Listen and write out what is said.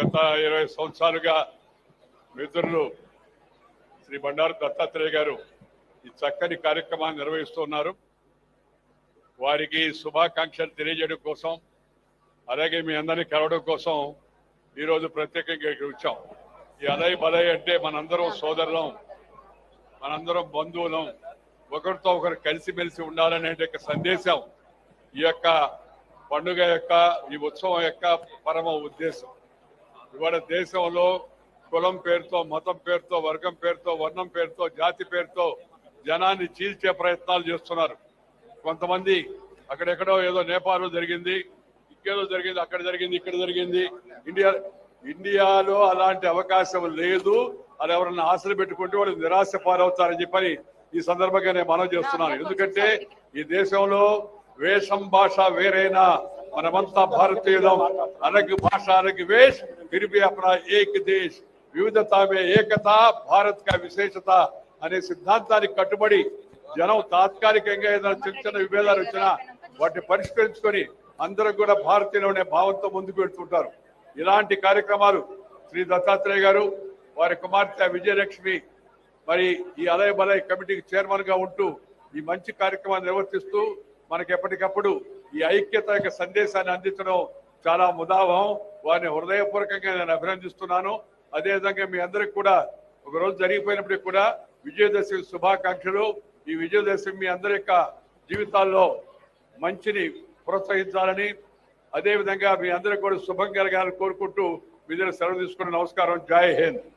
గత ఇరవై సంవత్సరాలుగా మిత్రులు శ్రీ బండారు దత్తాత్రేయ గారు ఈ చక్కని కార్యక్రమాన్ని నిర్వహిస్తున్నారు. వారికి శుభాకాంక్షలు తెలియజేయడం కోసం అలాగే మీ అందరినీ కలవడం కోసం ఈరోజు ప్రత్యేకంగా ఇక్కడ వచ్చాం. ఈ అలయ బలయ అంటే మనందరం సోదరులం మనందరం బంధువులం ఒకరితో ఒకరు కలిసిమెలిసి ఉండాలనే యొక్క సందేశం ఈ యొక్క పండుగ యొక్క ఈ ఉత్సవం యొక్క పరమ ఉద్దేశం. ఇవాళ దేశంలో కులం పేరుతో మతం పేరుతో వర్గం పేరుతో వర్ణం పేరుతో జాతి పేరుతో జనాన్ని చీల్చే ప్రయత్నాలు చేస్తున్నారు. కొంతమంది అక్కడెక్కడో ఏదో నేపాల్లో జరిగింది ఇంకేదో జరిగింది అక్కడ జరిగింది ఇక్కడ జరిగింది. ఇండియా ఇండియాలో అలాంటి అవకాశం లేదు. అది ఎవరన్నా ఆశలు పెట్టుకుంటే వాళ్ళు నిరాశ పాలవుతారని చెప్పని ఈ సందర్భంగా నేను మనవి చేస్తున్నాను. ఎందుకంటే ఈ దేశంలో వేషం భాష వేరైనా మనమంతా భారతీయులం. అనగ్ భాష అనగ్ వేష్. ఫిర్ భీ ఏక్ దేశ్. వివిధతామే ఏకత భారత్ కా విశేషత అనే సిద్ధాంతానికి కట్టుబడి జనం తాత్కాలికంగా ఏదైనా చిన్న చిన్న విభేదాలు వచ్చినా వాటిని పరిష్కరించుకొని అందరూ కూడా భారతీయులనే భావంతో ముందుకు పెడుతుంటారు ఇలాంటి కార్యక్రమాలు శ్రీ దత్తాత్రేయ గారు వారి కుమార్తె విజయలక్ష్మి మరి ఈ అలయ బలయ కమిటీకి చైర్మన్గా ఉంటూ ఈ మంచి కార్యక్రమాన్ని నిర్వర్తిస్తూ మనకి ఎప్పటికప్పుడు ఈ ఐక్యత యొక్క సందేశాన్ని అందించడం చాలా ముదావం వారిని హృదయపూర్వకంగా నేను అభినందిస్తున్నాను. అదేవిధంగా మీ అందరికి కూడా ఒక రోజు జరిగిపోయినప్పటికీ కూడా విజయదశమి శుభాకాంక్షలు. ఈ విజయదశమి మీ అందరి యొక్క జీవితాల్లో మంచిని ప్రోత్సహించాలని అదేవిధంగా మీ అందరికి కూడా శుభం కలగాలని కోరుకుంటూ విజయ సెలవు తీసుకుని నమస్కారం. జై హింద్.